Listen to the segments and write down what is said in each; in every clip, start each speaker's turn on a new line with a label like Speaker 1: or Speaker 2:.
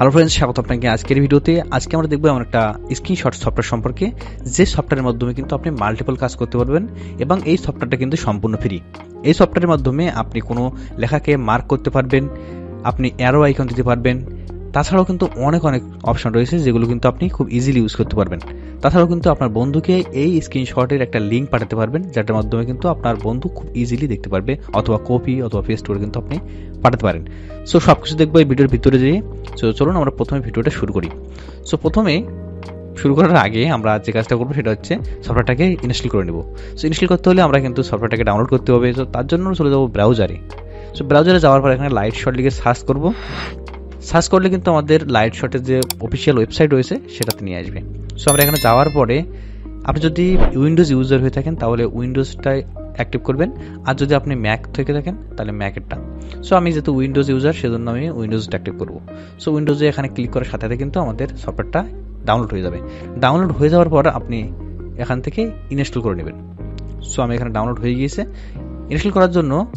Speaker 1: Hello friends স্বাগত আপনাকে আজকের ভিডিওতে। আজকে আমরা দেখব এমন একটা স্ক্রিনশট সফটওয়্যার সম্পর্কে, যে সফটওয়্যারের মাধ্যমে কিন্তু আপনি মাল্টিপল কাজ করতে পারবেন এবং এই সফটওয়্যারটা কিন্তু সম্পূর্ণ ফ্রি এই সফটওয়্যারের মাধ্যমে আপনি কোনো লেখাকে মার্ক করতে পারবেন, আপনি অ্যারো আইকন দিতে পারবেন। তাছাড়াও কিন্তু অনেক অনেক অপশন রয়েছে যেগুলো কিন্তু আপনি খুব ইজিলি ইউজ করতে পারবেন। তাছাড়াও কিন্তু আপনার বন্ধুকে এই স্ক্রিনশটের একটা লিঙ্ক পাঠাতে পারবেন যেটার মাধ্যমে কিন্তু আপনার বন্ধু খুব ইজিলি দেখতে পারবে, অথবা কপি অথবা পেস্ট করে কিন্তু আপনি পাঠাতে পারেন। সো সব কিছু দেখব এই ভিডিওর ভিতরে যেয়ে। সো চলুন আমরা প্রথমে ভিডিওটা শুরু করি। সো প্রথমে শুরু করার আগে আমরা যে কাজটা করব সেটা হচ্ছে সফটওয়্যারটাকে ইনস্টল করে নেব। সো ইনস্টল করতে হলে আমরা কিন্তু সফটওয়্যারটাকে ডাউনলোড করতে হবে। তো তার জন্য চলে যাব ব্রাউজারে সো ব্রাউজারে যাওয়ার পর এখানে লাইট শট লিখে সার্চ করব। সার্চ করলে কিন্তু আমাদের লাইট শটের যে অফিসিয়াল ওয়েবসাইট রয়েছে, সেটাতে নিয়ে আসবে। সো আমরা এখানে যাওয়ার পরে আপনি যদি উইন্ডোজ ইউজার হয়ে থাকেন, তাহলে উইন্ডোজটাই অ্যাক্টিভ করবেন। আর যদি আপনি ম্যাক থেকে থাকেন, তাহলে ম্যাকেরটা সো আমি যেহেতু উইন্ডোজ ইউজার সেজন্য আমি উইন্ডোজটা অ্যাক্টিভ করব। সো উইন্ডোজে এখানে ক্লিক করার সাথে সাথে কিন্তু আমাদের সফটওয়্যারটা ডাউনলোড হয়ে যাবে। ডাউনলোড হয়ে যাওয়ার পর আপনি এখান থেকে ইনস্টল করে নেবেন। সো আমি এখানে ডাউনলোড হয়ে গিয়েছে। ইনস্টল করার জন্য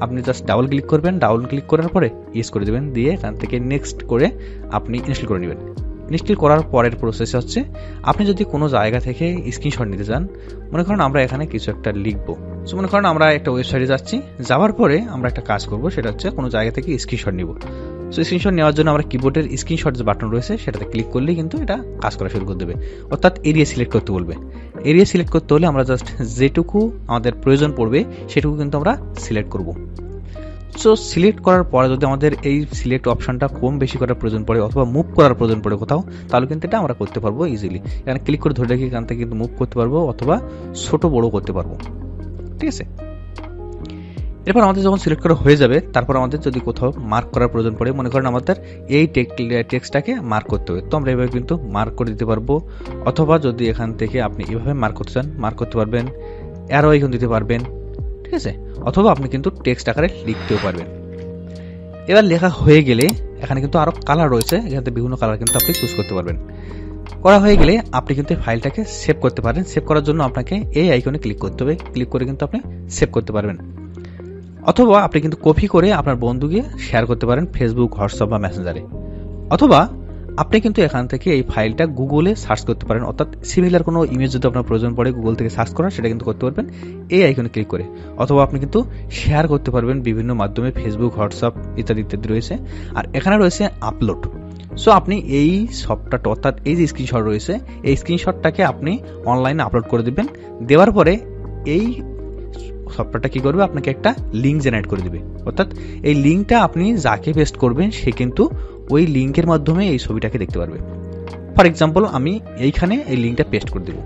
Speaker 1: আপনি জাস্ট ডাবল ক্লিক করবেন। ডাবল ক্লিক করার পরে ইউজ করে দেবেন। দিয়ে এখান থেকে নেক্সট করে আপনি ইনস্টল করে নেবেন। ইনস্টল করার পরের প্রসেস হচ্ছে, আপনি যদি কোনো জায়গা থেকে স্ক্রিনশট নিতে চান, মনে করেন আমরা এখানে কিছু একটা লিখব। সো মনে করেন আমরা একটা ওয়েবসাইটে যাচ্ছি, যাওয়ার পরে আমরা একটা কাজ করব, সেটা হচ্ছে কোনো জায়গা থেকে স্ক্রিনশট নিব। সো স্ক্রিনশট নেওয়ার জন্য আমরা কিবোর্ডের স্ক্রিনশট যে বাটন রয়েছে, সেটাতে ক্লিক করলেই কিন্তু এটা কাজ করা শুরু করে দেবে। অর্থাৎ এরিয়া সিলেক্ট করতে বলবে। এরিয়া সিলেক্ট করতে হলে আমরা জাস্ট যেটুকু আমাদের প্রয়োজন পড়বে, সেটুকু কিন্তু আমরা সিলেক্ট করব। সো সিলেক্ট করার পরে যদি আমাদের এই সিলেক্ট অপশনটা কম বেশি করার প্রয়োজন পড়ে অথবা মুভ করার প্রয়োজন পড়ে কোথাও, তাহলে কিন্তু এটা আমরা করতে পারব ইজিলি এখানে ক্লিক করে ধরে রেখে এখান থেকে কিন্তু মুভ করতে পারব অথবা ছোট বড় করতে পারব। ঠিক আছে? এরপর আমাদের যখন সিলেক্ট করা হয়ে যাবে, তারপর আমাদের যদি কোথাও মার্ক করার প্রয়োজন পড়ে, মনে করেন আমাদের এই টেক্সটটাকে মার্ক করতে হবে। তো আমরা এভাবে কিন্তু মার্ক করে দিতে পারব। অথবা যদি এখান থেকে আপনি এভাবে মার্ক করতে চান মার্ক করতে পারবেন। অ্যারো আইকন দিতে পারবেন। ঠিক আছে? অথবা আপনি কিন্তু টেক্সট আকারে লিখতেও পারবেন। এবার লেখা হয়ে গেলে এখানে কিন্তু আরও কালার রয়েছে, এখানে বিভিন্ন কালার কিন্তু আপনি চুজ করতে পারবেন। করা হয়ে গেলে আপনি কিন্তু ফাইলটাকে সেভ করতে পারেন। সেভ করার জন্য আপনাকে এই আইকনে ক্লিক করতে হবে। ক্লিক করে কিন্তু আপনি সেভ করতে পারবেন। অথবা আপনি কিন্তু কপি করে আপনার বন্ধুকে শেয়ার করতে পারেন ফেসবুক হোয়াটসঅ্যাপ বা মেসেঞ্জারে অথবা আপনি কিন্তু এখান থেকে এই ফাইলটা গুগলে সার্চ করতে পারেন। অর্থাৎ সিমিলার কোনো ইমেজ যদি আপনার প্রয়োজন পড়ে গুগল থেকে সার্চ করার, সেটা কিন্তু করতে পারবেন। এই আইকনে ক্লিক করে। অথবা আপনি কিন্তু শেয়ার করতে পারবেন বিভিন্ন মাধ্যমে ফেসবুক হোয়াটসঅ্যাপ ইত্যাদি ইত্যাদি রয়েছে। আর এখানে রয়েছে আপলোড সো আপনি এই সফটটা অর্থাৎ এই যে স্ক্রিনশট রয়েছে, এই স্ক্রিনশটটাকে আপনি অনলাইনে আপলোড করে দেবেন। দেওয়ার পরে এই সফটওয়্যারটা কী করবে? আপনাকে একটা লিঙ্ক জেনারেট করে দেবে। অর্থাৎ এই লিঙ্কটা আপনি যাকে পেস্ট করবেন, সে কিন্তু ওই লিঙ্কের মাধ্যমে এই ছবিটাকে দেখতে পারবে। ফর এক্সাম্পল আমি এইখানে এই লিঙ্কটা পেস্ট করে দেবো।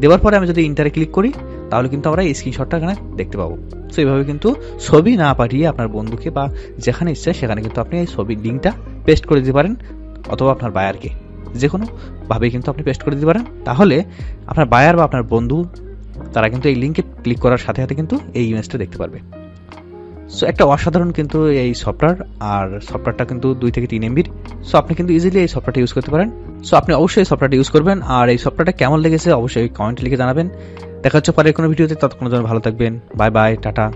Speaker 1: দেওয়ার পরে আমি যদি ইন্টারে ক্লিক করি, তাহলে কিন্তু আমরা এই স্ক্রিনশটটা এখানে দেখতে পাবো। সো এইভাবে কিন্তু ছবি না পাঠিয়ে আপনার বন্ধুকে বা যেখানে ইচ্ছে সেখানে কিন্তু আপনি এই ছবির লিঙ্কটা পেস্ট করে দিতে পারেন, অথবা আপনার বায়ারকে যে কোনোভাবেই কিন্তু আপনি পেস্ট করে দিতে পারেন। তাহলে আপনার বায়ার বা আপনার বন্ধু, তারা কিন্তু এই লিঙ্কে ক্লিক করার সাথে সাথে কিন্তু এই ইমেজটা দেখতে পারবে। সো একটা অসাধারণ কিন্তু এই সফটওয়্যার আর সফটওয়্যারটা কিন্তু দুই থেকে তিন এমবির সো আপনি কিন্তু ইজিলি এই সফটওয়্যারটা ইউজ করতে পারেন। সো আপনি অবশ্যই এই সফটওয়্যারটা ইউজ করবেন, আর এই সফটওয়্যারটা কেমন লেগেছে অবশ্যই কমেন্ট লিখে জানাবেন। দেখা হচ্ছে পরে কোনো ভিডিওতে তৎক্ষণাৎ ভালো থাকবেন। Bye bye tata.